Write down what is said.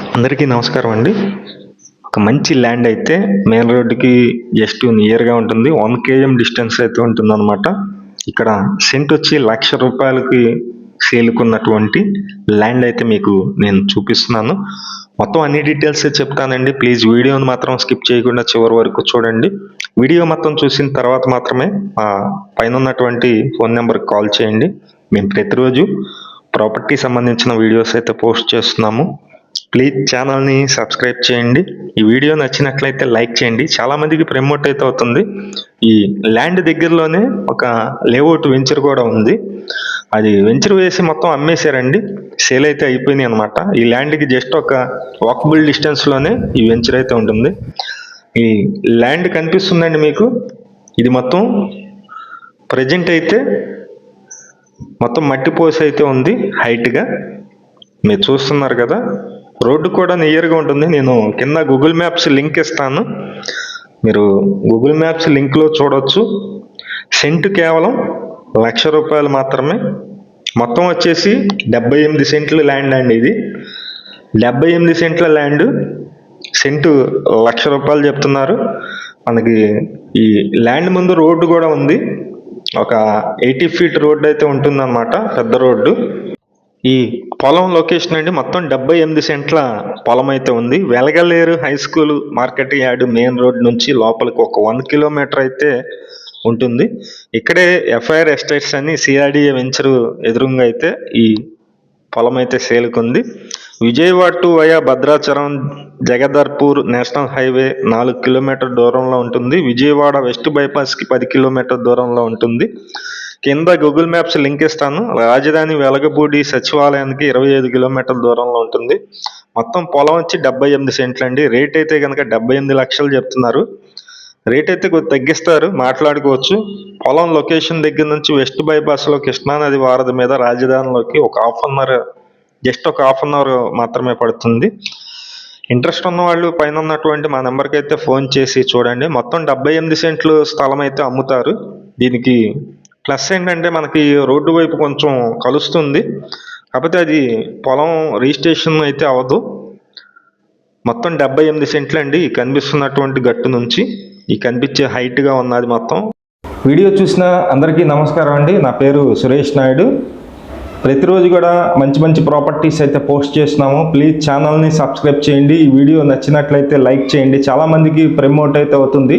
అందరికీ నమస్కారం అండి. ఒక మంచి ల్యాండ్ అయితే మెయిన్ రోడ్డుకి జస్ట్ నియర్గా ఉంటుంది. వన్ కేఎం డిస్టెన్స్ అయితే ఉంటుంది అనమాట ఇక్కడ సెంట్ వచ్చి లక్ష రూపాయలకి సేలుకున్నటువంటి ల్యాండ్ అయితే మీకు నేను చూపిస్తున్నాను. మొత్తం అన్ని డీటెయిల్స్ చెప్తానండి. ప్లీజ్ వీడియోని మాత్రం స్కిప్ చేయకుండా చివరి వరకు చూడండి. వీడియో మొత్తం చూసిన తర్వాత మాత్రమే పైన ఉన్నటువంటి ఫోన్ నెంబర్కి కాల్ చేయండి. మేము ప్రతిరోజు ప్రాపర్టీ సంబంధించిన వీడియోస్ అయితే పోస్ట్ చేస్తున్నాము. ప్లీజ్ ఛానల్ని సబ్స్క్రైబ్ చేయండి. ఈ వీడియో నచ్చినట్లయితే లైక్ చేయండి. చాలామందికి ప్రమోట్ అయితే అవుతుంది. ఈ ల్యాండ్ దగ్గరలోనే ఒక లేఅవుట్ వెంచర్ కూడా ఉంది. అది వెంచర్ వేసి మొత్తం అమ్మేశారండి. సేల్ అయితే అయిపోయినాయి అనమాట ఈ ల్యాండ్కి జస్ట్ ఒక వాకబుల్ డిస్టెన్స్లోనే ఈ వెంచర్ అయితే ఉంటుంది. ఈ ల్యాండ్ కనిపిస్తుందండి మీకు. ఇది మొత్తం ప్రజెంట్ అయితే మొత్తం మట్టి పోసి అయితే ఉంది హైట్గా మీరు చూస్తున్నారు కదా. రోడ్డు కూడా నియర్గా ఉంటుంది. నేను కింద గూగుల్ మ్యాప్స్ లింక్ ఇస్తాను. మీరు గూగుల్ మ్యాప్స్ లింక్లో చూడొచ్చు. సెంటు కేవలం లక్ష రూపాయలు మాత్రమే. మొత్తం వచ్చేసి డెబ్బై ఎనిమిది సెంట్ల ల్యాండ్ అండి ఇది. డెబ్బై ఎనిమిది సెంట్ల ల్యాండ్ సెంటు లక్ష రూపాయలు చెప్తున్నారు. మనకి ఈ ల్యాండ్ ముందు రోడ్డు కూడా ఉంది. ఒక ఎయిటీ ఫీట్ రోడ్డు అయితే ఉంటుందన్నమాట. పెద్ద రోడ్డు. ఈ పొలం లొకేషన్ అండి మొత్తం డెబ్బై ఎనిమిది సెంట్ల పొలం అయితే ఉంది. Velagaleru high school market yard main road నుంచి లోపలికి ఒక వన్ కిలోమీటర్ అయితే ఉంటుంది. ఇక్కడే ఎఫ్ఐఆర్ ఎస్టేట్స్ అని సిఆర్డిఏ వెంచరు ఎదురుగా అయితే ఈ పొలం అయితే సేలుకుంది. Vijayawada to via Bhadrachalam Jagdalpur national highway నాలుగు కిలోమీటర్ దూరంలో ఉంటుంది. విజయవాడ వెస్ట్ బైపాస్కి పది కిలోమీటర్ దూరంలో ఉంటుంది. కింద గూగుల్ మ్యాప్స్ లింక్ ఇస్తాను. రాజధాని వెలగపూడి సచివాలయానికి ఇరవై ఐదు కిలోమీటర్ల దూరంలో ఉంటుంది. మొత్తం పొలం వచ్చి డెబ్బై ఎనిమిది సెంట్లు అండి. రేట్ అయితే కనుక డెబ్బై ఎనిమిది లక్షలు చెప్తున్నారు. రేట్ అయితే కొద్ది తగ్గిస్తారు. మాట్లాడుకోవచ్చు. పొలం లొకేషన్ దగ్గర నుంచి వెస్ట్ బైపాస్లో కృష్ణానది వారధి మీద రాజధానిలోకి ఒక హాఫ్ అన్ అవర్ జస్ట్ ఒక హాఫ్ అన్ అవర్ మాత్రమే పడుతుంది. ఇంట్రెస్ట్ ఉన్న వాళ్ళు పైన ఉన్నటువంటి మా నెంబర్కి అయితే ఫోన్ చేసి చూడండి. మొత్తం డెబ్బై ఎనిమిది సెంట్లు స్థలం అయితే అమ్ముతారు. దీనికి ప్లస్ ఏంటంటే మనకి రోడ్డు వైపు కొంచెం కలుస్తుంది. కాకపోతే అది పొలం రిజిస్ట్రేషన్ అయితే అవ్వదు. మొత్తం డెబ్బై ఎనిమిది సెంట్లు అండి కనిపిస్తున్నటువంటి గట్టు నుంచి. ఈ కనిపించే హైట్గా ఉన్నది మొత్తం. వీడియో చూసిన అందరికీ నమస్కారం అండి. నా పేరు సురేష్ నాయుడు. ప్రతిరోజు కూడా మంచి మంచి ప్రాపర్టీస్ అయితే పోస్ట్ చేస్తున్నాము. ప్లీజ్ ఛానల్ని సబ్స్క్రైబ్ చేయండి. ఈ వీడియో నచ్చినట్లయితే లైక్ చేయండి. చాలామందికి ప్రమోట్ అయితే అవుతుంది.